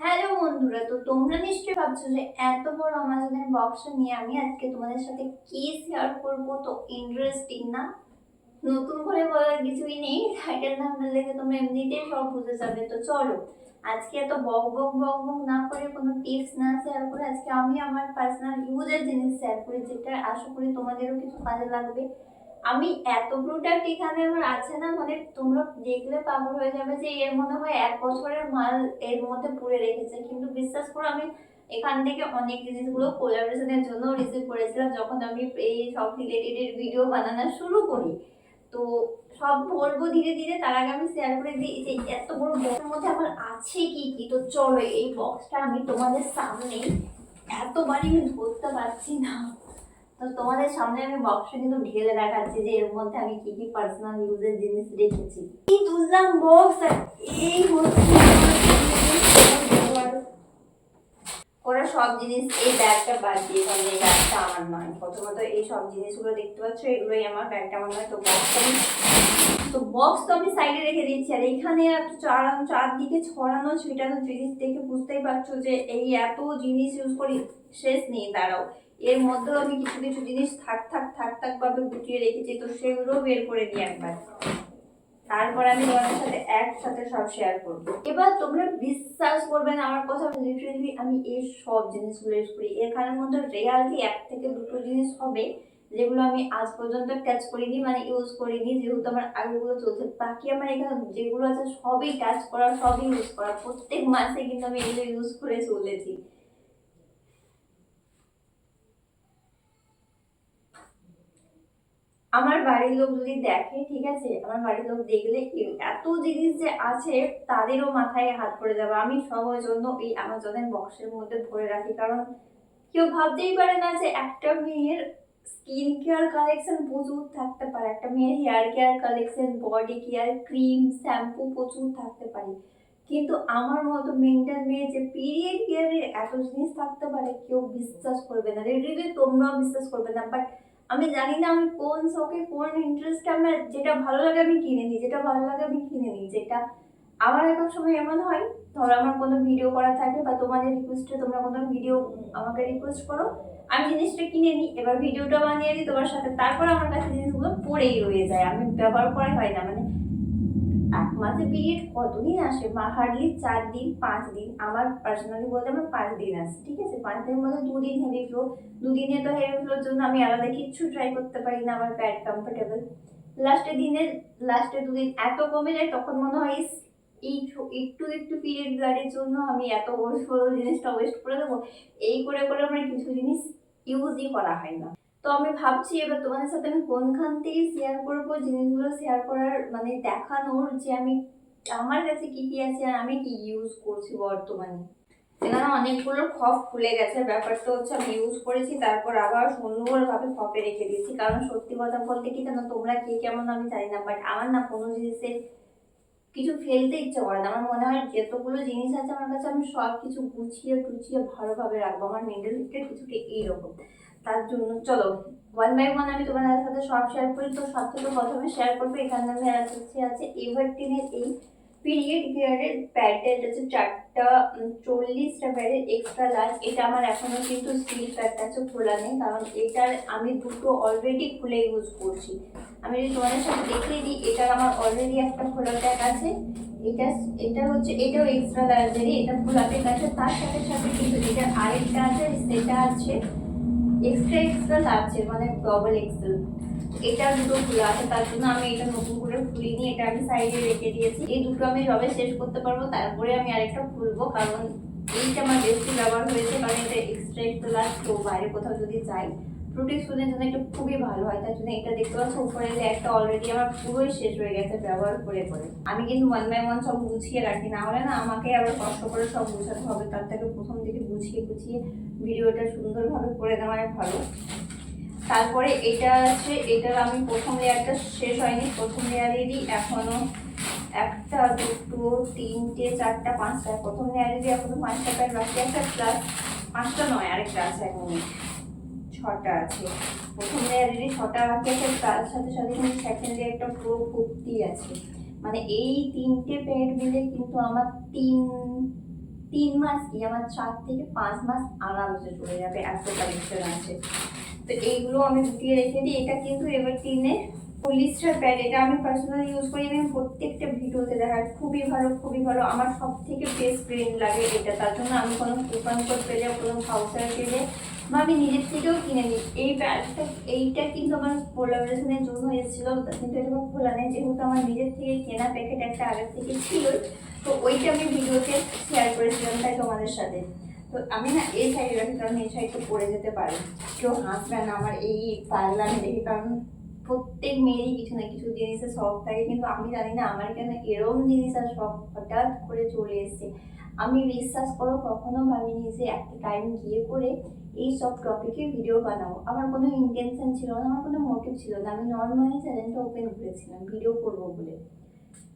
Hello বন্ধুরা, তো তোমরা নিশ্চয়ই ভাবছ যে এত বড় আমাজনের বক্স নিয়ে আমি আজকে তোমাদের সাথে কি শেয়ার করব? তো ইন্টারেস্টিং না? নতুন করে বলার কিছুই নেই। টাইটেল নাম্বার দেখে তোমরা এমনিতেই সব বুঝে যাবে। তো চলো, আজকে এত বক বক বক বক না করে কোনো টিপস না শেয়ার করে আজকে আমি আমার পার্সোনাল ইউজের জিনিস শেয়ার করি, যেটা আশা করি তোমাদেরও কিছু কাজে লাগবে। আমি এত প্রোডাক্ট এখানে আমার আছে না মানে তোমরা দেখলে পাগল হয়ে যাবে যে এর মনে হয় এক বছরের মাল এর মধ্যে পুরে রেখেছে। কিন্তু বিশ্বাস করো, আমি এখান থেকে অনেক জিনিসগুলো কোলাবোরেশনের জন্য রিসিভ করেছিলাম যখন আমি এই সব রিলেটেড ভিডিও বানানো শুরু করি। তো সব বলব ধীরে ধীরে, তার আগে আমি শেয়ার করে দিই যে এত বড় বক্সের মধ্যে আমার আছে কি কি? তো চলো, এই বক্সটা আমি তোমাদের সামনে এতবারই আমি ধরতে পারছি না। তো তোমাদের সামনে আমি বক্সটা কিন্তু ঢেলে দেখাচ্ছি যে এর মধ্যে আমি কি কি পার্সোনাল ইউজের জিনিস রেখেছি। এই তুললাম বক্স এই ওরা সব জিনিস, এই ব্যাগটা বাদ দিয়ে কারণ এই ব্যাগটা আমার নয়। প্রথমত এই সব জিনিসগুলো দেখতে পাচ্ছ, এগুলোই আমার ব্যাগটা আমার নয়। তো বক্সটা আমি তো বক্স তো আমি সাইডে রেখে দিয়েছি। আর এখানে চারানো চারদিকে ছড়ানো, ছিটানো জিনিস দেখে বুঝতেই পারছ যে এই এত জিনিস ইউজ করি, শেষ নেই, দাঁড়াও। এর মধ্যেও আমি কিছু কিছু জিনিস থাক থাক থাক থাক ভাবে গুটিয়ে রেখেছি, তো সেগুলো বের করে দিই একবার। তারপর আমি তোমাদের সাথে একসাথে সব শেয়ার করব। এবার তোমরা বিশ্বাস করবে না, আমার কথা লিটারেলি আমি এই সব জিনিসগুলো ইউজ করি। এখানের মধ্যে রিয়ালি এক থেকে দুটো জিনিস হবে, যেগুলো আমি আজ পর্যন্ত টাচ করিনি মানে ইউজ করিনি, যেহেতু আমার আগেগুলো চলছে। বাকি আমার এখানে যেগুলো আছে সবই টাচ করা, সবই ইউজ করা। প্রত্যেক মাসে কিন্তু আমি এগুলো ইউজ করে চলেছি। আমার বাড়ির লোক যদি দেখে, ঠিক আছে? আমার বাড়ির লোক দেখলে এত জিনিস যে আছে, তাদেরও মাথায় হাত পড়ে যাবে। আমি সবার জন্য এই আমাজনের বক্সের মধ্যে ভরে রাখি। কারণ কেউ ভাবতেই পারে না যে একটা মেয়ের স্কিন কেয়ার কালেকশন প্রচুর থাকতে পারে। একটা মেয়ের hair care collection body care cream shampoo প্রচুর থাকতে পারে। কিন্তু আমার মতো মেন্টাল মেয়ে যে পিরিয়ড কেয়ারের এত জিনিস থাকতে পারে, কেউ বিশ্বাস করবে না। রিলেটিভ তোমরাও বিশ্বাস করবে না। বাট আমি জানি না আমি কোন শখে কোন ইন্টারেস্টে আমার যেটা ভালো লাগে আমি কিনে নিই, যেটা ভালো লাগে আমি কিনে নিই। যেটা আমার এক সময় এমন হয়, ধরো আমার কোনো ভিডিও করা থাকে বা তোমাদের রিকোয়েস্টে তোমরা কোনো ভিডিও আমাকে রিকোয়েস্ট করো, আমি জিনিসটা কিনে নিই, এবার ভিডিওটা বানিয়ে দিই তোমার সাথে, তারপর আমার কাছে জিনিসগুলো পড়েই রয়ে যায়। আমি ব্যবহার করাই হয় না মানে এক মাসে পিরিয়ড কতদিন আসে? মা হার্ডলি চার দিন, পাঁচ দিন। আমার পার্সোনালি বলতে আমার পাঁচ দিন আসে ঠিক আছে? পাঁচ দিনের মধ্যে দুদিন হেভি ফ্লো দুদিনে তো হেভি ফ্লোর জন্য আমি আলাদা কিচ্ছু ট্রাই করতে পারি না আমার প্যাড কমফোর্টেবল লাস্টের দিনের লাস্টে দুদিন এত কমে যায়, তখন মনে হয় এই একটু একটু পিরিয়ড ব্লাডের জন্য আমি এত বড় জিনিসটা ওয়েস্ট করে দেবো। এই করে করে আমার কিছু জিনিস ইউজই করা হয় না। তো আমি ভাবছি এবার তোমাদের সাথে আমি কোনখান থেকে শেয়ার করব, জিনিসগুলো শেয়ার করার মানে দেখানোর যে আমি, আমার কাছে কি কি আছে আর আমি কি ইউজ করছি বর্তমানে। এখানে অনেকগুলো খপ খুলে গেছে। ব্যাপারটা হচ্ছে আমি ইউজ করেছি, তারপর আবার সুন্দরভাবে খপে রেখে দিয়েছি। কারণ সত্যি কথা বলতে কি জানো, তোমরা কে কেমন আমি জানি না বাট আমার না কোনো জিনিসে কিছু ফেলতে ইচ্ছে করে না। আমার মনে হয় যতগুলো জিনিস আছে, আমার কাছে আমি সব কিছু গুছিয়ে টুছিয়ে ভালোভাবে রাখব। আমার মেন্টালিটিটা কিছুটা এইরকম। তার জন্য, চলো ওয়ান বাই ওয়ান আমি তোমাদের সাথে সব শেয়ার করি তো সব থেকে প্রথমে শেয়ার করব এখানে আমি আছে আছে এভারটিনের এই পিরিয়ড গিয়ারের এটা হচ্ছে চারটা চল্লিশটা প্যাডের এক্সট্রা লার্জ এটা আমার এখনও কিন্তু স্টিল প্যাডটা আছে, খোলা নেই, কারণ এটার আমি দুটো অলরেডি খুলে ইউজ করছি। আমি যদি তোমাদের সাথে দেখিয়ে দিই, এটার আমার অলরেডি একটা খোলা প্যাক আছে, এটা এটা হচ্ছে, এটাও এক্সট্রা লার্জেরই এটা খোলা প্যাক আছে, তার সাথে সাথে কিন্তু এটার আরেকটা আছে, সেটা আছে এক্সট্রা এক্সট্রা লার্জের মানে ডবল এক্সেল এটা দুটো খোলা আছে, তার জন্য আমি এটা নতুন করে খুলিনি, এটা আমি সাইডে রেখে দিয়েছি। এই দুটো আমি যবে শেষ করতে পারব, তারপরে আমি আরেকটা খুলবো, কারণ এইটা আমার বেশি ব্যবহার হয়েছে, কারণ এটা এক্সট্রা এক্সট্রা তো বাইরে কোথাও যদি যাই প্রোটেকশনের জন্য এটা খুবই ভালো হয়। তার জন্য এটা দেখতে পাচ্ছ, উপরে একটা অলরেডি আমার পুরোই শেষ হয়ে গেছে ব্যবহার করে করে। আমি কিন্তু ওয়ান বাই ওয়ান সব গুছিয়ে রাখি, না হলে না আমাকে আবার কষ্ট করে সব গুছাতে হবে, তার থেকে প্রথম থেকে গুছিয়ে গুছিয়ে ভিডিওটা সুন্দরভাবে করে দেওয়াই ভালো। তারপরে এটা আছে, এটার আমি প্রথম লেয়ারটা শেষ হয়নি, প্রথম লেয়ারেরই এখনও একটা, দুটো, তিনটে, চারটা, পাঁচটা, প্রথম লেয়ারেরই এখনও পাঁচটা প্যাড বাকি একটা প্লাস পাঁচটা নয়, আরেকটা আছে এখন। ছটা আছে। প্রথম লেয়ারেরই ছটা বাকি আছে, তার সাথে সাথে কিন্তু সেকেন্ড লেয়ারটা পুরো ভর্তি আছে। মানে এই তিনটে প্যাড মিলে কিন্তু আমার তিন তিন মাস কি আমার চার থেকে পাঁচ মাস আরামসে চলে যাবে এত কালেকশন আছে। তো এইগুলো আমি গুটিয়ে রেখে দিই। এটা কিন্তু এবার তিনে পলিস্টার প্যাড এটা আমি পার্সোনালি ইউজ করি। আমি প্রত্যেকটা ভিডিওতে দেখার খুবই ভালো খুবই ভালো। আমার সব থেকে বেস্ট ফ্রেন্ড লাগে এটা। তার জন্য আমি কোনো কুপন কোড পেলে, কোনো ভাউচার পেলে আমি নিজের থেকেও কিনে নিই। এই প্যাডটা এইটা কিন্তু আমার কোলাবোরেশনের জন্য এসেছিল কিন্তু এটা আমার খোলা নেই, যেহেতু আমার নিজের থেকে কেনা প্যাকেট একটা আগের থেকে ছিল। তো ওইটা আমি ভিডিওতে শেয়ার করেছিলাম তাই তোমাদের সাথে। তো আমি না এই সাইডে রাখি, কারণ এই সাইডটা পড়ে যেতে পারে। কেউ হাসবে না, আমার এই পার্লার দেখি, কারণ প্রত্যেক মেয়েরই কিছু না কিছু জিনিসের শখ থাকে, কিন্তু আমি জানি না আমার কেন এরম জিনিস আর শখ হঠাৎ করে চলে এসেছে। আমি বিশ্বাস করো, কখনো ভাবিনি যে একটা টাইম গিয়ে করে এই সব টপিকে ভিডিও বানাবো। আমার কোনো ইন্টেনশন ছিল না, আমার কোনো মোটিভ ছিল না। আমি নর্মালি চ্যানেলটা ওপেন করেছিলাম ভিডিও করব বলে।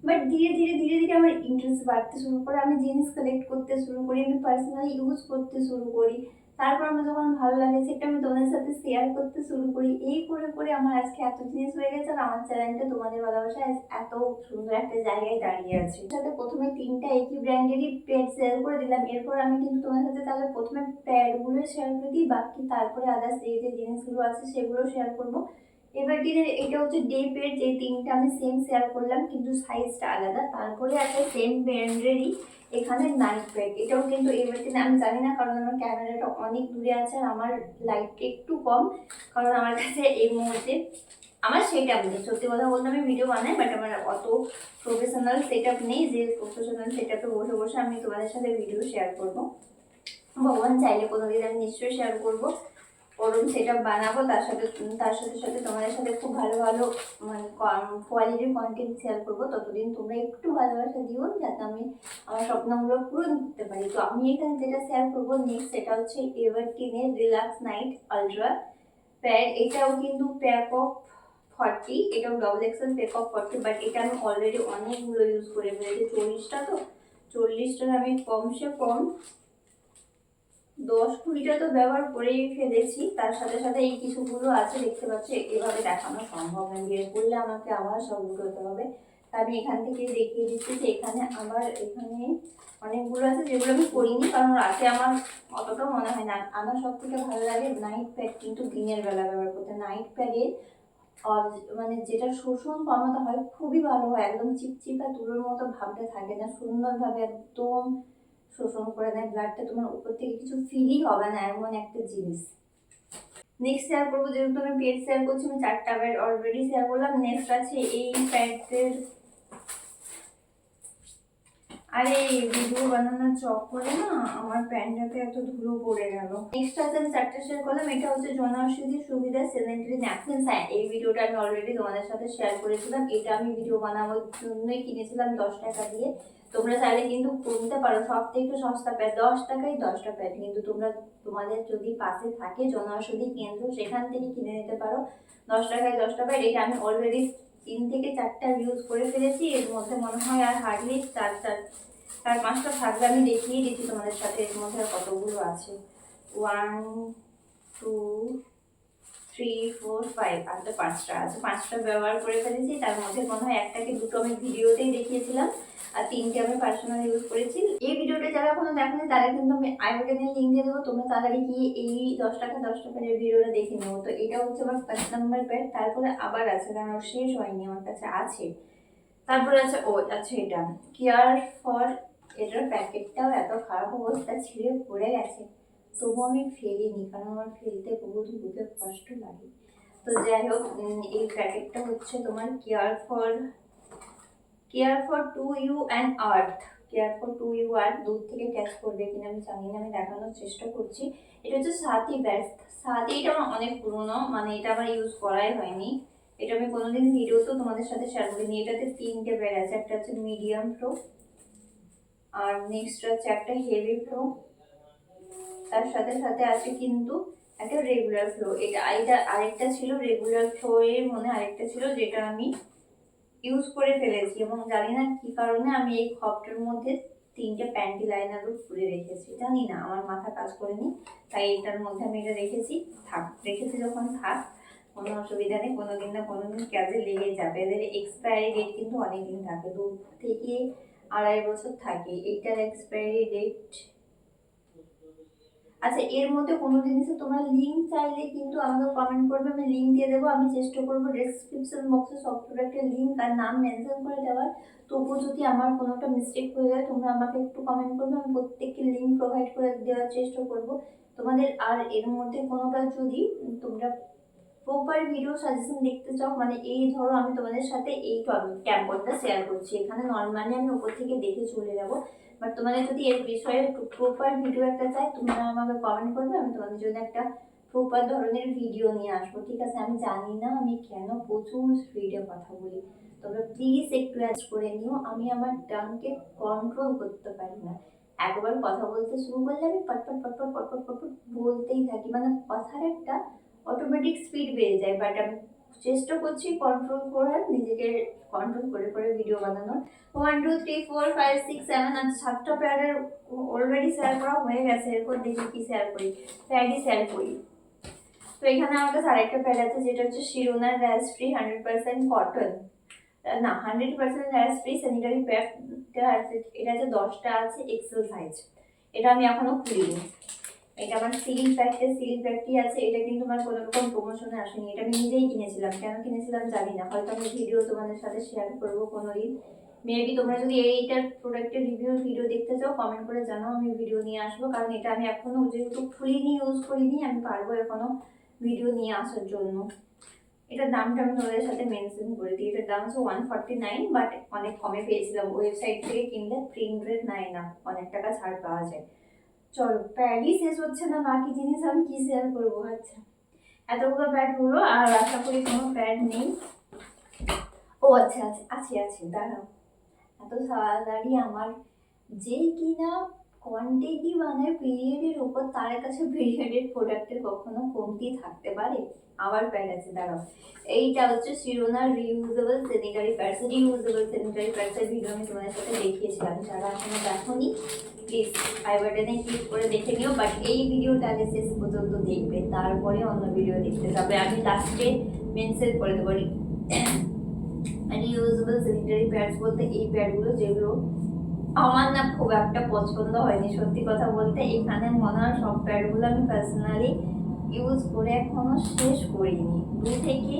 বাট ধীরে ধীরে ধীরে ধীরে আমার ইন্টারেস্ট বাড়তে শুরু করে। আমি জিনিস কালেক্ট করতে শুরু করি, আমি পার্সোনালি ইউজ করতে শুরু করি। তারপর আমার যখন ভালো লাগে, সেটা আমি তোমাদের সাথে শেয়ার করতে শুরু করি। এই করে করে আমার আজকে এত জিনিস হয়ে গেছে আর আমার চ্যানেলটা তোমাদের ভালোবাসায় এত সুন্দর একটা জায়গায় দাঁড়িয়ে আছে। সাথে প্রথমে তিনটা একই ব্র্যান্ডেরই প্যাড শেয়ার করে দিলাম। এরপর আমি কিন্তু তোমাদের সাথে তাহলে প্রথমে প্যাডগুলো শেয়ার করে দিই, বাকি তারপরে আদার্স যে যে জিনিসগুলো আছে, সেগুলো শেয়ার করব। এবার কি এটা হচ্ছে ডে পেড যে তিনটা আমি সেম শেয়ার করলাম, কিন্তু সাইজটা আলাদা। তারপরে আছে সেম ব্র্যান্ডেরই এখানে নাইট প্যাড এটাও কিন্তু এবার দিনে আমি জানি না, কারণ আমার ক্যামেরাটা অনেক দূরে আছে আর আমার লাইটটা একটু কম, কারণ আমার কাছে এই মুহূর্তে আমার সেট আপ নেই। সত্যি কথা বলতে আমি ভিডিও বানাই বাট আমার অত প্রফেশনাল সেট আপ নেই, যে প্রফেশনাল সেট আপে বসে বসে আমি তোমাদের সাথে ভিডিও শেয়ার করব। ভগবান চাইলে কোনোদিন আমি নিশ্চয়ই শেয়ার করব। ওরম সেটা বানাবো, তার সাথে তার সাথে সাথে তোমাদের সাথে খুব ভালো ভালো মানে কোয়ালিটির কন্টেন্ট শেয়ার করব। ততদিন তোমরা একটু ভালোবাসা দিও, যাতে আমি আমার স্বপ্নগুলো পূরণ করতে পারি। তো আমি এখানে যেটা শেয়ার করব নেক্সট সেটা হচ্ছে এভারটিনের রিল্যাক্স নাইট আলট্রা প্যাড এটাও কিন্তু প্যাক অফ ফর্টি এটাও double XL pack of forty but এটা আমি অলরেডি অনেকগুলো ইউজ করে ফেলেছি। চল্লিশটা তো? চল্লিশটা আমি কমসে কম দশ কুড়িটা তো ব্যবহার করেই ফেলেছি। তার সাথে সাথে এই কিছুগুলো আছে, দেখতে পাচ্ছি, এভাবে দেখানো সম্ভব নয় বের করলে আমাকে আবার সব উঠোতে হবে। আমি এখান থেকে দেখিয়ে দিচ্ছি যে এখানে আবার এখানে অনেকগুলো আছে যেগুলো আমি করিনি, কারণ রাতে আমার অতটা মনে হয় না। আমার সব থেকে ভালো লাগে নাইট প্যাড কিন্তু দিনের বেলা ব্যবহার করতে। নাইট প্যাডে মানে যেটা শোষণ ক্ষমতা হয়, খুবই ভালো হয়। একদম চিপচিপা, তুলোর মতো ভাবতে থাকে না। সুন্দরভাবে একদম শোষণ করে দেয় ব্লাডটা তোমার উপর থেকে কিছু ফিলই হবে না, এমন একটা জিনিস। নেক্সট শেয়ার করব, যেহেতু আমি পেট শেয়ার করছি, আমি চারটা প্যাড অলরেডি শেয়ার করলাম। নেক্সট আছে এই প্যাডের আরে ভিডিও বানানোর চক করে না, আমার প্যান্টটাতে এত ধুলো পড়ে গেল। নেক্সট আছে, আমি চারটা শেয়ার করলাম। এটা হচ্ছে জনৌষধির সুবিধা সেলেন্টারি ন্যাপকিন হ্যাঁ এই ভিডিওটা আমি অলরেডি তোমাদের সাথে শেয়ার করেছিলাম। এটা আমি ভিডিও বানানোর জন্যই কিনেছিলাম দশ টাকা দিয়ে। তোমরা চাইলে কিন্তু কিনতে পারো। সব থেকে সস্তা প্যাড, দশ টাকায় দশটা প্যাড। কিন্তু তোমরা, তোমাদের যদি পাশে থাকে জনৌষধি কেন্দ্র, সেখান থেকে কিনে নিতে পারো। দশ টাকায় দশটা প্যাড, এটা আমি অলরেডি তিন থেকে চারটা ইউজ করে ফেলেছি। এর মধ্যে মনে হয় আর হার্ডলি চার চার চার পাঁচটা থাকলে আমি দেখিয়ে দিচ্ছি তোমাদের সাথে, এর মধ্যে আর কতগুলো আছে। One two three four five আর তো পাঁচটা। আছে পাঁচটা ব্যবহার করে ফেলেছি, তার মধ্যে মনে হয় একটাকে দুটো আমি ভিডিওতেই দেখিয়েছিলাম, আর তিনটে আমি পার্সোনাল ইউজ করেছি। এই ভিডিওটা যারা এখনও দেখেনি, তারা কিন্তু আমি আই বাটনের লিঙ্ক দিয়ে দেবো, তোমরা তাড়াতাড়ি গিয়ে এই দশ টাকা, দশ টাকার ভিডিওটা দেখে নেব। তো এটা হচ্ছে আমার পাঁচ নাম্বার প্যাড তারপরে আবার আছে কারণ শেষ হয়নি, আমার কাছে আছে। তারপরে আছে, ও আচ্ছা এটা। কেয়ার ফর এটার প্যাকেটটাও এত খারাপ অবস্থা ছিঁড়ে পড়ে গেছে। তবু আমি ফেলিনি, কারণ আমার ফেলতে বহুত বুকে কষ্ট লাগে। তো যাই হোক এই প্যাকেটটা হচ্ছে তোমার care for care for to you and earth care for to you earth দূর থেকে ক্যাচ করবে কিনা আমি জানি না, আমি দেখানোর চেষ্টা করছি। এটা হচ্ছে সাথী ব্যাস সাথী, এটা আমার অনেক পুরনো মানে এটা আমার ইউজ করাই হয়নি। এটা আমি কোনোদিন ভিডিওতেও তোমাদের সাথে শেয়ার করিনি। এটাতে তিনটে বের আছে, একটা হচ্ছে মিডিয়াম ফ্লো আর নেক্সট হচ্ছে একটা হেভি ফ্লো তার সাথে সাথে আছে কিন্তু একটা রেগুলার ফ্লো এটা এটা আরেকটা ছিল রেগুলার ফ্লো এর মনে আরেকটা ছিল যেটা আমি ইউজ করে ফেলেছি এবং জানি না কি কারণে আমি এই খপটার মধ্যে তিনটে প্যান্টি লাইনারও খুলে রেখেছি। জানি না, আমার মাথা কাজ করেনি, তাই এটার মধ্যে আমি এটা রেখেছি। থাক, রেখেছি যখন থাক, কোনো অসুবিধা নেই কোনো দিন না কোনো দিন কাজে লেগে যাবে। এদের এক্সপায়ারি ডেট কিন্তু অনেক দিন থাকে, দু থেকে আড়াই বছর থাকে। এইটার এক্সপায়ারি ডেট আচ্ছা এর মধ্যে কোনো জিনিসে তোমরা লিঙ্ক চাইলে কিন্তু আমাকে কমেন্ট করবে, আমি লিঙ্ক দিয়ে দেবো। আমি চেষ্টা করব ডেসক্রিপশন বক্সে সব একটা লিঙ্ক আর নাম মেনশন করে দেওয়ার। তবুও যদি আমার কোনোটা মিস্টেক হয়ে যায়, তোমরা আমাকে একটু কমেন্ট করবে, আমি প্রত্যেককে লিঙ্ক প্রোভাইড করে দেওয়ার চেষ্টা করব। তোমাদের আর এর মধ্যে কোনোটা যদি তোমরা প্রপার ভিডিও সাজেশন দেখতে চাও মানে এই ধরো আমি তোমাদের সাথে এই ক্যাম্পটা শেয়ার করছি। এখানে নর্মালি আমি উপর থেকে দেখে চলে যাব। বাট তোমাদের যদি এর বিষয়ে প্রপার ভিডিও একটা চাই, তোমরা আমাকে কমেন্ট করবে, আমি তোমাদের জন্য একটা প্রপার ধরনের ভিডিও নিয়ে আসব। ঠিক আছে? আমি জানি না আমি কেন প্রচুর স্পিডে কথা বলি। তোমরা প্লিজ একটু অ্যাজ করে নিও। আমি আমার টাংকে কন্ট্রোল করতে পারি না। একবার কথা বলতে শুরু করলে আমি পটপট পটপট পটপট পটপট বলতেই থাকি। মানে কথার একটা অটোমেটিক স্পিড বেড়ে যায় বাট আমি চেষ্টা করছি কন্ট্রোল করার, নিজেকে কন্ট্রোল করে করে ভিডিও বানানোর। One two three four five six seven আর সাতটা প্যাডের অলরেডি শেয়ার করা হয়ে গেছে। এরপর দেখি কি শেয়ার করি। প্যাডই শেয়ার করি। তো এখানে আমার কাছে আরেকটা প্যাড আছে, যেটা হচ্ছে শিরোনার rash free hundred percent cotton না hundred percent rash free sanitary প্যাডটা আছে, এটা হচ্ছে দশটা আছে এক্সেল সাইজ এটা আমি এখনও খুলিনি। এটা আমার সিলিং প্যাকটা সিলিং প্যাকটি আছে, এটা কিন্তু আমার কোনো রকম প্রমোশনে আসেনি। এটা আমি নিজেই কিনেছিলাম। কেন কিনেছিলাম জানি না। হয়তো আমি ভিডিও তোমাদের সাথে শেয়ার করব কোনো দিন মেবি তোমরা যদি এইটার প্রোডাক্টের রিভিউ ভিডিও দেখতে চাও কমেন্ট করে জানাও, আমি ভিডিও নিয়ে আসব। কারণ এটা আমি এখনও যেহেতু খুলিনি ইউজ করিনি, আমি পারব এখনও ভিডিও নিয়ে আসার জন্য। এটার দামটা আমি তোমাদের সাথে মেনশন করে দিই। এটার দাম হচ্ছে ওয়ান ফর্টি নাইন বাট অনেক কমে পেয়েছিলাম। ওয়েবসাইট থেকে কিনলে থ্রি হান্ড্রেড নাইন অনেক টাকা ছাড় পাওয়া যায়। চলো, প্যাডই শেষ হচ্ছে না, বাকি জিনিস আমি কি শেয়ার করব? আচ্ছা এতগুলো প্যাড হলো আর আশা করি কোনো প্যাড নেই। ও আচ্ছা আচ্ছা আছে আছে, দাঁড়াও। এত তাড়াতাড়ি আমার যেই কিনা মানে পিরিয়ডের উপর তার কাছে পিরিয়ডের প্রোডাক্টের কখনো কমতি থাকতে পারে? আবার প্যাড আছে দাঁড়াও। এইটা হচ্ছে শিরোনার reusable sanitary pads reusable sanitary প্যাডসের video আমি তোমাদের সাথে দেখিয়েছিলাম। যারা এখনও দেখোনি প্লিজ আই বাটনে ক্লিক করে দেখে নিও। বাট এই ভিডিওটা আগে শেষ পর্যন্ত দেখবে। তারপরে অন্য ভিডিও দেখতে যাবে। আমি লাস্টে মেনশন করে দেবো। রিউজেবল স্যানিটারি প্যাডস বলতে এই প্যাডগুলো যেগুলো আমার না খুব একটা পছন্দ হয়নি। সত্যি কথা বলতে, এখানে মনে হয় সব প্যাডগুলো আমি পার্সোনালি ইউজ করে এখনও শেষ করিনি। দু থেকে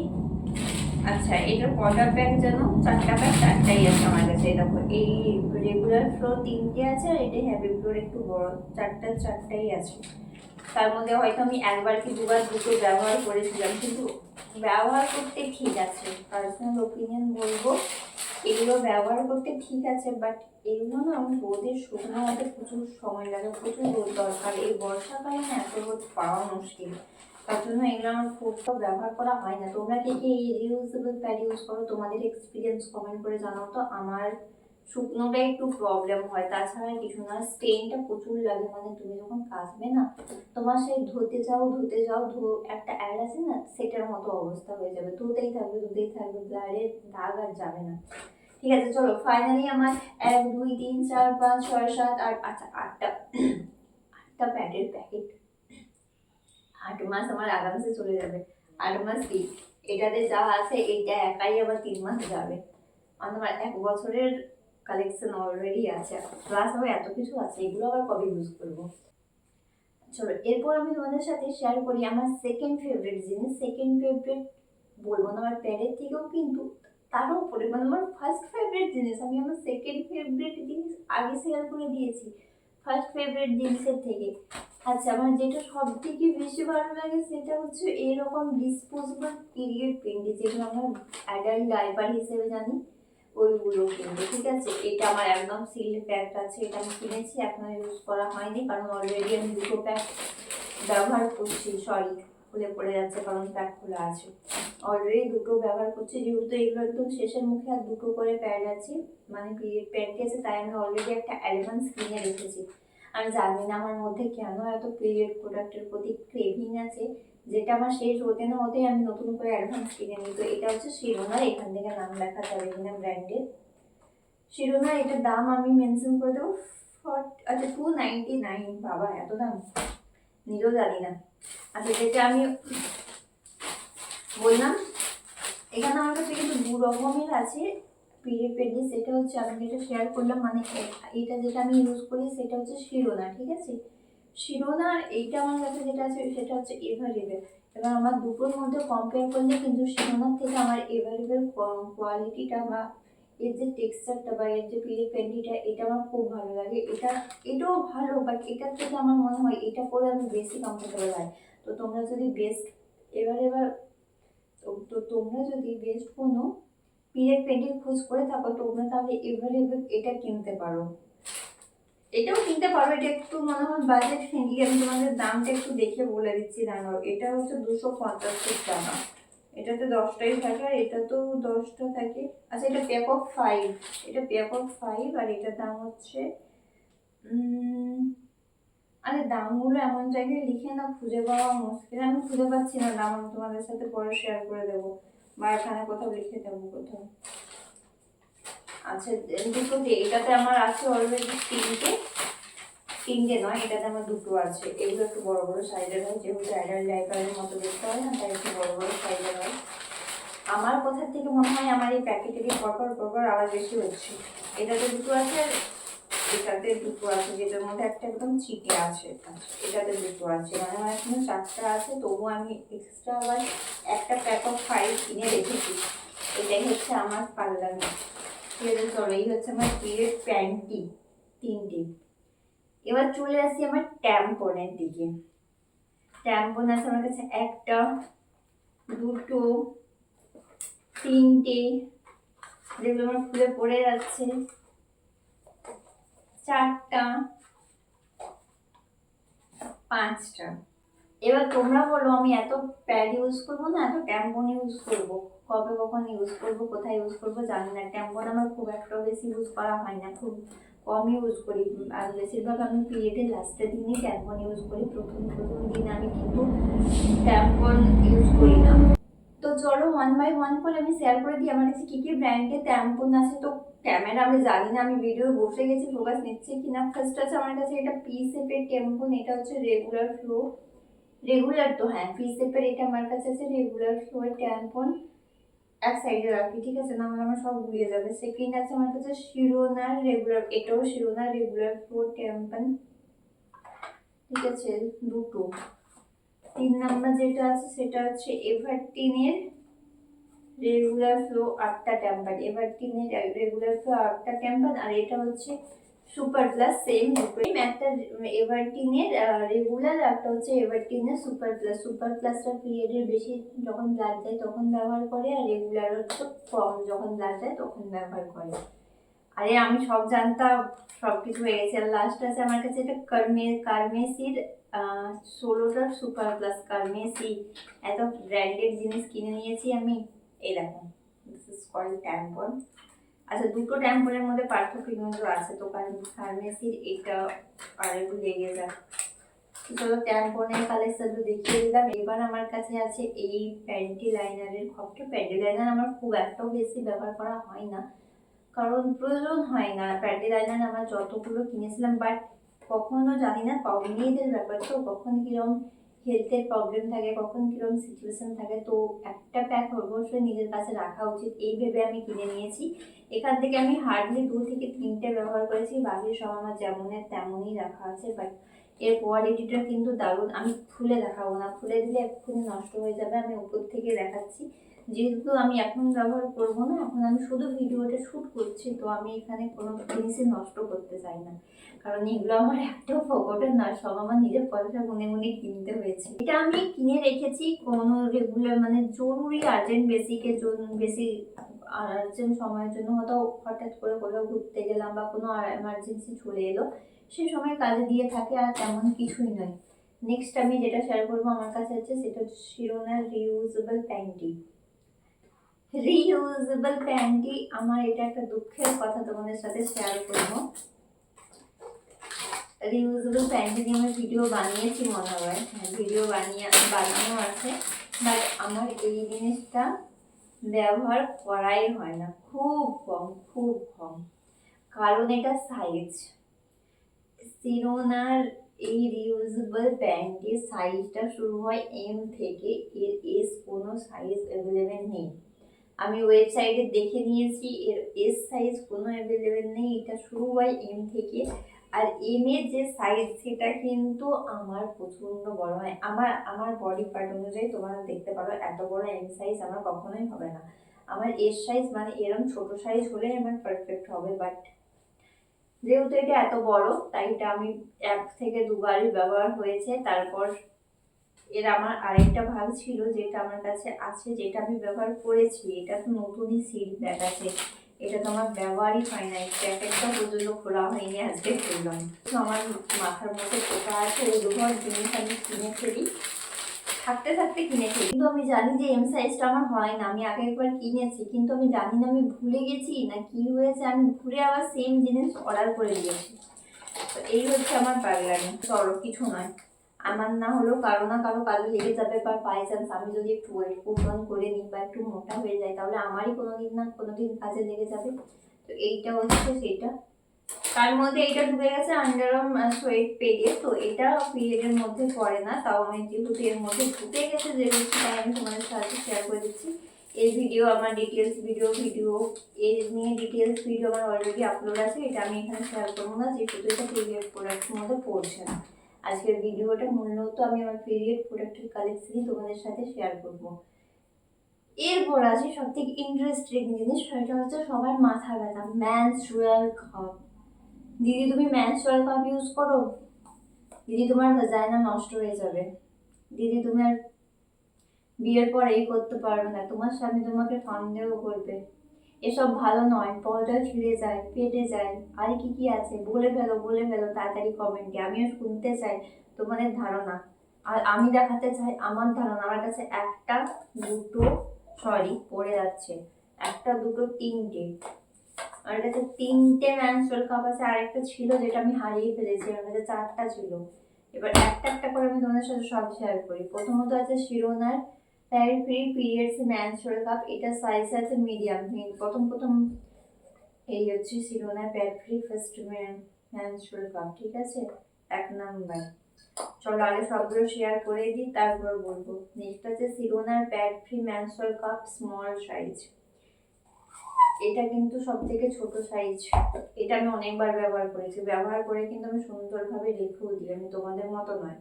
আচ্ছা এটা কটা প্যাক যেন চারটা প্যাক চারটাই আছে আমার কাছে। দেখো, এই রেগুলার ফ্লো তিনটে আছে আর এটা হ্যাভি ফ্লোর একটু বড়, চারটা চারটাই আছে। তার মধ্যে হয়তো আমি একবার কি দুবার দুটো ব্যবহার করেছিলাম, কিন্তু ব্যবহার করতে ঠিক আছে। পার্সোনাল ওপিনিয়ন বলব এগুলো ব্যবহার করতে ঠিক আছে বাট এগুলো না আমি রোদের শুকনো হতে প্রচুর সময় লাগে, প্রচুর রোদ দরকার। এই বর্ষাকালে না এত রোদ পাওয়া মুশকিল। তার জন্য এগুলো আমার খুব ব্যবহার করা হয় না। তোমরা কে কে এই রিউজেবল প্যাড ইউজ করো, তোমাদের এক্সপিরিয়েন্স কমেন্ট করে জানাও তো। আমার শুকনোটা একটু প্রবলেম হয়। তাছাড়া কিছু না স্টেনটা প্রচুর লাগে। মানে তুমি যখন কাচবে না, তোমার সেই ধুতে যাও ধুতে যাও, ধো, একটা অ্যাড আছে না, সেটার মতো অবস্থা হয়ে যাবে। ধুতেই থাকবে ধুতেই থাকবে ব্লাডের দাগ আর যাবে না। ঠিক আছে, চলো ফাইনালি আমার এক, দুই, তিন, চার, পাঁচ, ছয়, সাত, আট আচ্ছা আটটা আটটা প্যাডের প্যাকেট আট মাস আমার আরামসে চলে যাবে। আট মাস কি? এটাতে যা আছে, এইটা একাই আবার তিন মাস যাবে। আমার এক বছরের কালেকশন অলরেডি আছে। প্লাস আমার এত কিছু আছে, এগুলো আবার কবে ইউজ করব? চলো, এরপর আমি তোমাদের সাথে শেয়ার করি আমার সেকেন্ড ফেভারিট জিনিস। সেকেন্ড ফেভারিট বলব না, আমার প্যাডের থেকেও কিন্তু তারও উপরে মানে আমার ফার্স্ট ফেভারিট জিনিস, আমি আমার সেকেন্ড ফেভারিট জিনিস আগে শেয়ার করে দিয়েছি ফার্স্ট ফেভারিট জিনিসের থেকে। আচ্ছা আমার যেটা সব থেকে বেশি ভালো লাগে সেটা হচ্ছে এরকম ডিসপোজেবল পিরিয়ড পেন্টি যেগুলো আমরা অ্যাডাল্ট ডাইপার হিসেবে জানি, ওইগুলো কিনবো, ঠিক আছে? এটা আমার একদম সিল প্যাক আছে, এটা আমি কিনেছি, এখনও ইউজ করা হয়নি, কারণ অলরেডি আমি দুটো প্যাক ব্যবহার করছি সরি খুলে পড়ে যাচ্ছে কারণ প্যাক খোলা আছে। অলরেডি দুটো ব্যবহার করছি, যেহেতু এগুলো একদম শেষের মুখে আর দুটো করে প্যাড আছে মানে পিরিয়ড প্যান্টি আছে তাই আমি অলরেডি একটা অ্যাডভান্স কিনে রেখেছি। আমি জানি না আমার মধ্যে কেন এত পিরিয়ড প্রোডাক্টের প্রতি ক্রেভিং আছে, যেটা আমার শেষ হতে না হতেই আমি নতুন করে অ্যাডভান্স কিনে নিই। তো এটা হচ্ছে শিরোনার, এখান থেকে নাম লেখা যাবে কিনা ব্র্যান্ডের শিরোনার, এটার দাম আমি মেনশন করে দেবো। আচ্ছা টু নাইনটি নাইন বাবা, এত দাম। নিজেও জানি না। আচ্ছা যেটা আমি বললাম, এখানে আমার কাছে কিন্তু দু রকমের আছে পিরিয়ড পেন্ডি, সেটা হচ্ছে আমি যেটা শেয়ার করলাম মানে এটা যেটা আমি ইউজ করি, সেটা হচ্ছে শিরোনা, ঠিক আছে? শিরোনা এইটা আমার কাছে যেটা আছে, সেটা হচ্ছে এভারেবেল। এবার আমার দুটোর মধ্যে কম্পেয়ার করলে কিন্তু শিরোনার থেকে আমার এভারেবেল কোয়ালিটিটা বা এর যে টেক্সচারটা বা এর যে পিরিয়ড পেন্টিটা এটা আমার খুব ভালো লাগে। এটা, এটাও ভালো বাট এটার থেকে আমার মনে হয় এটা পরে আমি বেশি কমফোর্টেবল হয়। তো তোমরা যদি বেস্ট এবার এবার, তো- তোমরা যদি বেস্ট কোনো পিরিয়ড পেন্টিং খোঁজ করে থাকো তোমরা তাহলে এবারে এটা কিনতে পারো। এটাও কিনতে পারো, এটা একটু মনে হয় বাজেট ফ্রেন্ডলি আমি তোমাদের দামটা একটু দেখে বলে দিচ্ছি, দাঁড়াও। এটা হচ্ছে দুশো পঞ্চাশ টাকা। এটাতে দশটাই থাকে আর এটা তো দশটা থাকে। আচ্ছা এটা প্যাক অফ ফাইভ এটা প্যাক অফ ফাইভ আর এটার দাম হচ্ছে আরে দামগুলো এমন জায়গায় লিখে না খুঁজে পাওয়া মুশকিল। আমি খুঁজে পাচ্ছি না দাম, আমি তোমাদের সাথে পরে শেয়ার করে দেবো। বা এখানে কোথাও লিখে দেবো কোথাও। আচ্ছা দুটোতে এটাতে আমার আছে অলরেডি তিনটে। তিনটে নয়, এটাতে আমার দুটো আছে। এগুলো একটু বড় বড় সাইজের হয়, যেহেতু অ্যাডাল্ট ডাইপারের মতো দেখতে হয় না তাই একটু বড় বড় সাইজের হয়। আমার কথার থেকে মনে হয় আমার এই প্যাকেটেরই পরপর পরপর আবার বেশি হচ্ছে। এটাতে দুটো আছে এটাতে দুটো আছে, যেটার মধ্যে একটা একদম চিটে আছে। এটাতে দুটো আছে। মানে আমার এখনও চারটা আছে, তবু আমি এক্সট্রা আবার একটা প্যাক অফ ফাইভ কিনে রেখেছি। এটাই হচ্ছে আমার পাল্লামি ঠিক আছে, চলো, এই হচ্ছে আমার পিরিয়ড প্যান্টি তিনটি। এবার চলে আসি আমার ট্যাম্পনের দিকে। ট্যাম্পন আছে আমার কাছে একটা, দুটো, তিনটে, যেগুলো আমার খুলে পড়ে যাচ্ছে। চারটা, পাঁচটা। এবার তোমরা বলো, আমি এত প্যাড ইউজ করব না, এত ট্যাম্পন ইউজ করব? কবে কখন ইউজ করব, কোথায় ইউজ করব জানি না। ট্যাম্পন আমার খুব একটা বেশি ইউজ করা হয় না, খুব কম ইউজ করি। আর বেশিরভাগ আমি পিরিয়ডের লাস্টের দিনই ট্যাম্পন ইউজ করি। প্রথম প্রথম দিন আমি কিন্তু ট্যাম্পন ইউজ করি না। তো চলো ওয়ান বাই ওয়ান করে আমি শেয়ার করে দিই। আমার কাছে কী কী ব্র্যান্ডের ট্যাম্পন আছে? তো ক্যামেরা আমি জানি না, আমি ভিডিও বসে গেছি ফোকাস নিচ্ছি কিনা ফার্স্ট আছে আমার কাছে এটা পি শেপের ট্যাম্পন এটা হচ্ছে রেগুলার ফ্লো রেগুলার তো হ্যাঁ পি শেপের এটা আমার কাছে আছে রেগুলার ফ্লোয়ের ট্যাম্পন এক সাইডে রাখি, ঠিক আছে? নাহলে আমার সব গুলিয়ে যাবে। সেকেন্ড আছে আমার কাছে শিরোনার রেগুলার এটাও শিরোনার রেগুলার ফ্লো ট্যাম্পন ঠিক আছে? দুটো। তিন নাম্বার যেটা আছে, সেটা হচ্ছে এভারটিনের রেগুলার ফ্লো আটটা ট্যাম্পার এভারটিনের রেগুলার ফ্লো আটটা ট্যাম্পার আর এটা হচ্ছে সুপার প্লাস সেম একটা এভারটিনের রেগুলার একটা হচ্ছে এভারটিনের সুপার প্লাস সুপার প্লাসটা পিরিয়ডের বেশি যখন ব্লাড যায় তখন ব্যবহার করে আর রেগুলার হচ্ছে কম যখন ব্লাড যায় তখন ব্যবহার করে। আরে, আমি সব জানতাম সব কিছু হয়ে গেছে। আর লাস্ট আছে আমার কাছে এটা কার্মে কার্মেসির ষোলোটা সুপার প্লাস কার্মেসি এত ব্র্যান্ডেড জিনিস কিনে নিয়েছি আমি। এই দেখো দিস ইজ কল ট্যাম্পন আচ্ছা দুটো ট্যাম্পনের মধ্যে পার্থক্য কিন্তু আছে। তো কারণ ফার্মেসির এটা আর একটু লেগে তো চলো ট্যাম্পনের কালেকশন তো দেখিয়ে দিলাম। এবার আমার কাছে আছে এই প্যান্টি লাইনারের খপটা প্যান্টি লাইনার আমার খুব একটাও বেশি ব্যবহার করা হয় না। কারণ প্রয়োজন হয় না। প্যান্টি লাইনার আমার যতগুলো কিনেছিলাম বাট কখনো জানি না মেয়েদের ব্যাপার তো কখন কিরম হেলথের প্রবলেম থাকে, কখন কীরকম সিচুয়েশান থাকে, তো একটা প্যাক অবশ্যই নিজের কাছে রাখা উচিত। এই ভেবে আমি কিনে নিয়েছি। এখান থেকে আমি হার্ডলি দু থেকে তিনটে ব্যবহার করেছি, বাকি সব আমার যেমনের তেমনই রাখা আছে বাট এর কোয়ালিটিটা কিন্তু দারুণ। আমি খুলে দেখাবো না। খুলে দিলে এক্ষুনি নষ্ট হয়ে যাবে, আমি উপর থেকে দেখাচ্ছি। যেহেতু আমি এখন ব্যবহার করব না, এখন আমি শুধু ভিডিওটা শ্যুট করছি, তো আমি এখানে কোনো জিনিসই নষ্ট করতে চাই না। কারণ এগুলো আমার একটাও পকেটের না, সব আমার নিজের পয়সা গুনে গুনে কিনতে হয়েছে। এটা আমি কিনে রেখেছি কোনো রেগুলার মানে জরুরি আর্জেন্ট জন্য বেশি আর্জেন্ট সময়ের জন্য, হয়তো হঠাৎ করে কোথাও ঘুরতে গেলাম বা কোনো এমার্জেন্সি চলে এলো সেই সময় কাজে দিয়ে থাকে আর তেমন কিছুই নয়। নেক্সট আমি যেটা শেয়ার করব আমার কাছে আছে সেটা হচ্ছে শিরোনার রিউজেবল প্যান্টি রিইউজেবল প্যান্টি আমার এটা একটা দুঃখের কথা তোমাদের সাথে শেয়ার করব। রিউজেবল প্যান্টি নিয়ে আমি ভিডিও বানিয়েছি মনে হয়। হ্যাঁ ভিডিও বানিয়ে বানানো আছে। বাট আমার এই জিনিসটা ব্যবহার করাই হয় না। খুব কম খুব কম। কারণ এটা সাইজ সিরোনার এই রিউজেবল প্যান্টের সাইজটা শুরু হয় এম থেকে, এর এস কোনো সাইজ অ্যাভেলেবেল নেই। আমি ওয়েবসাইটে দেখে নিয়েছি, এর এস সাইজ কোনো অ্যাভেলেবেল নেই, এটা শুরু হয় এম থেকে। আর এম এর যে সাইজ সেটা কিন্তু আমার প্রচণ্ড বড় হয়। আমার আমার বডি পার্ট অনুযায়ী তোমরা দেখতে পারো, এত বড় এম সাইজ আমার কখনোই হবে না। আমার এস সাইজ মানে এরম ছোট সাইজ হলে আমার পারফেক্ট হবে বাট যেহেতু এটা এত বড়, তাই এটা আমি এক থেকে দুবারই ব্যবহার হয়েছে। তারপর এর আমার আরেকটা ভাগ ছিল যেটা আমার কাছে আছে, যেটা আমি ব্যবহার করেছি। এটা তো নতুনই সিল ব্যাগ আছে এটা তো আমার ব্যবহারই হয় না এই প্যাকেটটা পর্যন্ত খোলা হয়নি আজকে খুললাম তো আমার মাথার মধ্যে পোকা আছে ওই ওগুলো জিনিস আমি কিনে ফেলি। থাকতে থাকতে কিনে ফেলি। কিন্তু আমি জানি যে এম সাইজটা আমার হয় না। আমি আগে একবার কিনেছি, কিন্তু আমি জানি না আমি ভুলে গেছি না কি হয়েছে। আমি ঘুরে আবার সেম জিনিস অর্ডার করে দিয়েছি। তো এই হচ্ছে আমার পাগলামি চলো কিছু নয়। আমার না হলেও কারও না কারও কাজে লেগে যাবে বা বাই চান্স আমি যদি একটু ওয়েট পূরণ করে নিই বা একটু মোটা হয়ে যায় তাহলে আমারই কোনোদিন না কোনো দিন কাজে লেগে যাবে। তো এইটা হচ্ছে সেটা। তার মধ্যে এটা ঢুকে গেছে আন্ডারম সোয়েট পেডে তো এটা পিরিয়ডের মধ্যে পড়ে না, তাও আমি যেহেতু এর মধ্যে ঢুকে গেছে যেহেতু তাই আমি তোমাদের সাথে শেয়ার করে দিচ্ছি। এই ভিডিও আমার ডিটেলস ভিডিও ভিডিও এর নিয়ে ডিটেলস ভিডিও আমার অলরেডি আপলোড আছে, এটা আমি এখানে শেয়ার করব না, যেহেতু এটা পিরিয়ড প্রোডাক্টের মধ্যে পড়ছে না। আজকের ভিডিওটা মূলত আমি আমার পিরিয়ড প্রোডাক্টের কালেকশনই তোমাদের সাথে শেয়ার করব। এরপর আছে সব থেকে ইন্টারেস্টিং জিনিস, সেটা হচ্ছে সবার মাথা ব্যথা ম্যানস্ট্রুয়াল কাপ দিদি, তুমি ম্যানস্ট্রুয়াল কাপ ইউজ করো? দিদি, তোমার জায়না নষ্ট হয়ে যাবে। দিদি, তুমি আর বিয়ের পর এই করতে পারবে না। তোমার স্বামী তোমাকে সন্দেহ করবে। এসব ভালো নয়। পর্দা ছিঁড়ে যায় পেটে যায় আর কি কি আছে? বলে ফেলো বলে ফেলো, তাড়াতাড়ি কমেন্টে আমিও শুনতে চাই তোমাদের ধারণা। আর আমি দেখাতে চাই আমার ধারণা। আমার কাছে একটা, দুটো সরি পড়ে যাচ্ছে। একটা, দুটো, তিনটে। আমার কাছে তিনটে ম্যানসোল কাপ আছে। আর একটা ছিল যেটা আমি হারিয়ে ফেলেছি। আমার কাছে চারটা ছিল। এবার একটা একটা করে আমি তোমাদের সাথে সব শেয়ার করি। প্রথমত আছে শিরোনার pad free periods menstrual cup এটা সাইজ আছে মিডিয়াম প্রথম প্রথম এই হচ্ছে শিরোনার pad free first menstrual cup ঠিক আছে? এক নাম্বার চলো আগে সবগুলো শেয়ার করে দিই, তারপর বলব। নেক্সট আছে শিরোনার pad free menstrual cup small size এটা কিন্তু সব থেকে ছোট সাইজ এটা আমি অনেকবার ব্যবহার করেছি। ব্যবহার করে কিন্তু আমি সুন্দরভাবে রেখেও দিই। আমি তোমাদের মতো নয়।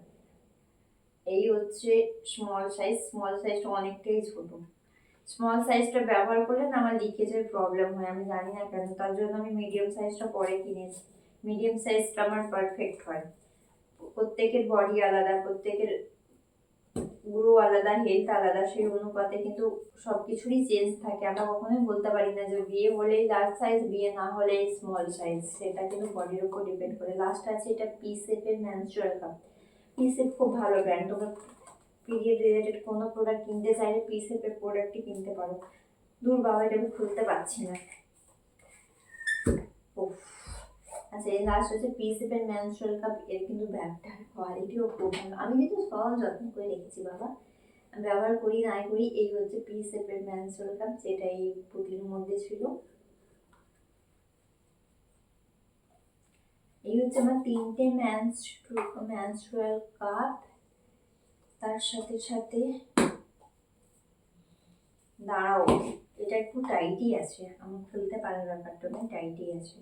এই হচ্ছে স্মল সাইজ স্মল সাইজটা অনেকটাই ছোট। স্মল সাইজটা ব্যবহার করলে না আমার লিকেজের প্রবলেম হয়, আমি জানি না কেন, তার জন্য আমি মিডিয়াম সাইজটা পরে কিনেছি। মিডিয়াম সাইজটা আমার পারফেক্ট হয়। প্রত্যেকের বডি আলাদা, প্রত্যেকের পুরো আলাদা হেলথ আলাদা, সেই অনুপাতে কিন্তু সব কিছুরই চেঞ্জ থাকে। আমরা কখনোই বলতে পারি না যে বিয়ে হলেই লার্জ সাইজ বিয়ে না হলে স্মল সাইজ সেটা কিন্তু বডির উপর ডিপেন্ড করে। লাস্ট আছে এটা পি সেফের ম্যানচুরাল কাপ পি সেফ খুব ভালো ব্র্যান্ড তোমরা পিরিয়ড রিলেটেড কোনো প্রোডাক্ট কিনতে চাইলে পি সেফের প্রোডাক্টই কিনতে পারো। দূর বাবা, এটা আমি খুলতে পারছি না। আচ্ছা এই লাস্ট হচ্ছে পি সেফের ম্যানচুরাল কাপ এর কিন্তু ব্যাগটার কোয়ালিটিও খুব ভালো আমি কিন্তু সব যত্ন করে রেখেছি বাবা। ব্যবহার করি, নাই করি, এই হচ্ছে পি সেফের ম্যানচুরাল কাপ যেটা এই পুঁতির মধ্যে ছিল এই হচ্ছে আমার তিনটে ম্যানস্ট্রুয়াল কাপ তার সাথে সাথে দাঁড়াও, এটা একটু টাইটই আছে আমার খুলতে পারার ব্যাপারটা না টাইটই আছে।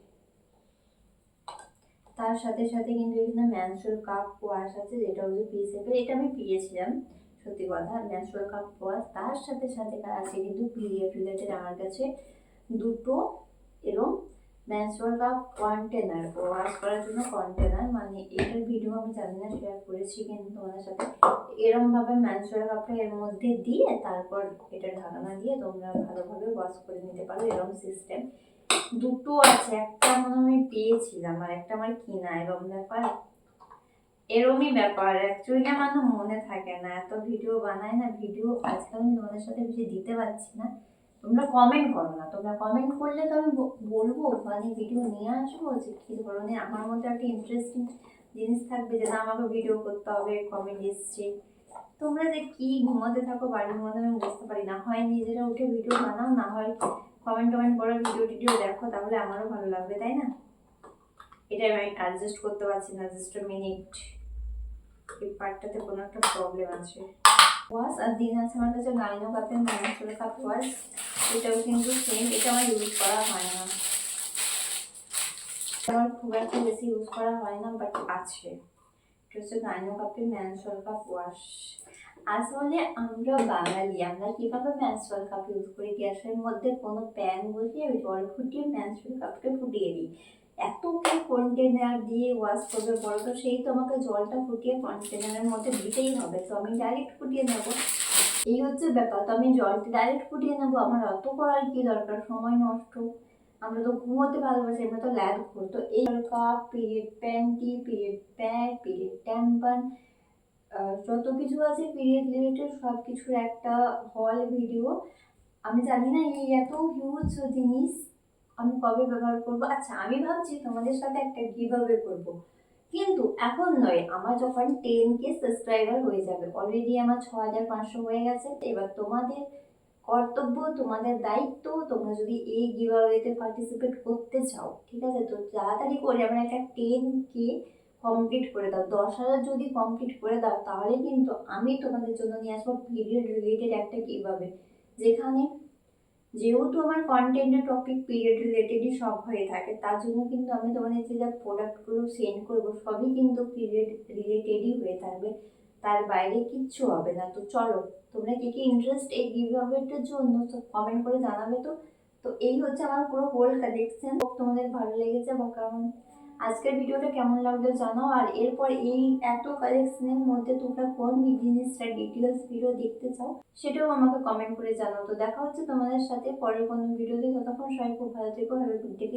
তার সাথে সাথে কিন্তু এখানে ম্যানসুয়াল কাপ ওয়াশ আছে, যেটা হচ্ছে পি সেপের এটা আমি পেয়েছিলাম, সত্যি কথা ম্যানসুয়াল কাপ ওয়াশ তার সাথে সাথে আছে কিন্তু পিরিয়ড রিলেটেড আমার কাছে দুটো এবং ম্যানসুয়াল কাপ কন্টেনার ওয়াশ করার জন্য কন্টেনার মানে এটার ভিডিও আমি জানি না শেয়ার করেছি কিন্তু তোমাদের সাথে। এরমভাবে ম্যানসুয়াল কাপটা এর মধ্যে দিয়ে তারপর এটা ঢাকনা দিয়ে তোমরা ভালোভাবে ওয়াশ করে নিতে পারো এরকম সিস্টেম দুটো আছে, একটা মনে আমি পেয়েছিলাম আর একটা আমার কিনা এরকম ব্যাপার। এরমই ব্যাপার অ্যাকচুয়ালি আমার মনে থাকে না। এত ভিডিও বানাই না ভিডিও আজকে আমি তোমাদের সাথে বেশি দিতে পারছি না। তোমরা কমেন্ট করো না। তোমরা কমেন্ট করলে তো আমি বলব মানে ভিডিও নিয়ে আসব যে কী ধরনের, আমার মধ্যে একটা ইন্টারেস্টিং জিনিস থাকবে যেটা আমাকে ভিডিও করতে হবে কমেন্ট এসছে। তোমরা যে কি ঘুমাতে থাকো, বাড়ির মধ্যে আমি বুঝতে পারি না। হয় নিজেরা উঠে ভিডিও বানাও, না হয় কমেন্ট টমেন্ট করো ভিডিও টিডিও দেখো, তাহলে আমারও ভালো লাগবে, তাই না? এটা আমি অ্যাডজাস্ট করতে পারছি না জাস্ট মিনিট এই পার্টটাতে কোনো একটা প্রবলেম আছে। ওয়াশ আর দিন আছে আমার কাছে নাইনো কাপের ম্যানসোলে কাপ ওয়াশ এটাও কিন্তু সেম এটা আমার ইউজ করা হয় না। আমার খুব একটা বেশি ইউজ করা হয় না বাট আছে। এটা হচ্ছে নাইনো কাপের ম্যানসোল কাপ ওয়াশ আসলে আমরা বাঙালি, আমরা কীভাবে ম্যানসোল কাপ ইউজ করি? গ্যাসের মধ্যে কোনো প্যান বসিয়ে জল ফুটিয়ে ম্যানসোল কাপকে ফুটিয়ে দিই এত কি কন্টেনার দিয়ে ওয়াশ করবে বলো তো, সেই তোমাকে জলটা ফুটিয়ে কন্টেনারের মধ্যে দিতেই হবে। তো আমি ডাইরেক্ট ফুটিয়ে নেব। এই হচ্ছে ব্যাপার। তো আমি জলটা ডাইরেক্ট ফুটিয়ে নেব। আমার অত করার কি দরকার? সময় নষ্ট। আমরা তো ঘুমোতে ভালোবাসি, আমরা তো ল্যাদ ঘুর তো এই cup period panty period pad period tampon যত কিছু আছে পিরিয়ড রিলেটেড সব কিছুর একটা হল ভিডিও আমি জানি না, এই এত হিউজ জিনিস আমি কবে ব্যবহার করব? আচ্ছা আমি ভাবছি তোমাদের সাথে একটা গিভঅ্যাওয়ে করব। কিন্তু এখন নয়, আমার যখন টেন কে সাবস্ক্রাইবার হয়ে যাবে অলরেডি আমার ছ হাজার পাঁচশো হয়ে গেছে। এবার তোমাদের কর্তব্য, তোমাদের দায়িত্ব, তোমরা যদি এই গিভঅ্যাওয়েতে পার্টিসিপেট করতে চাও, ঠিক আছে? তো তাড়াতাড়ি করে আমরা একটা টেন কে কমপ্লিট করে দাও। দশ হাজার যদি কমপ্লিট করে দাও, তাহলে কিন্তু আমি তোমাদের জন্য নিয়ে আসব পিরিয়ড রিলেটেড একটা কীভাবে যেখানে যেহেতু আমার কন্টেন্টের টপিক পিরিয়ড রিলেটেডই সব হয়ে থাকে, তার জন্য কিন্তু আমি তোমাদের যে যা প্রোডাক্টগুলো সেন্ড করব সবই কিন্তু পিরিয়ড রিলেটেডই হয়ে থাকবে, তার বাইরে কিচ্ছু হবে না। তো চলো, তোমরা কে কি ইন্টারেস্ট এই গিভঅ্যাওয়েটার জন্য তো কমেন্ট করে জানাবে তো। তো এই হচ্ছে আমার পুরো হোল কালেকশন তোমাদের ভালো লেগেছে বা কারণ আজকের ভিডিওটা কেমন লাগল জানাও, আর এরপর এই এত কালেকশনের মধ্যে তোমরা কোন জিনিসটা ডিটেলস ভিডিও দেখতে চাও সেটাও আমাকে কমেন্ট করে জানাও। তো দেখা হচ্ছে তোমাদের সাথে পরের কোনো ভিডিওতে ততক্ষণ সবাই খুব ভালো থেকো হ্যাভ গুড ডে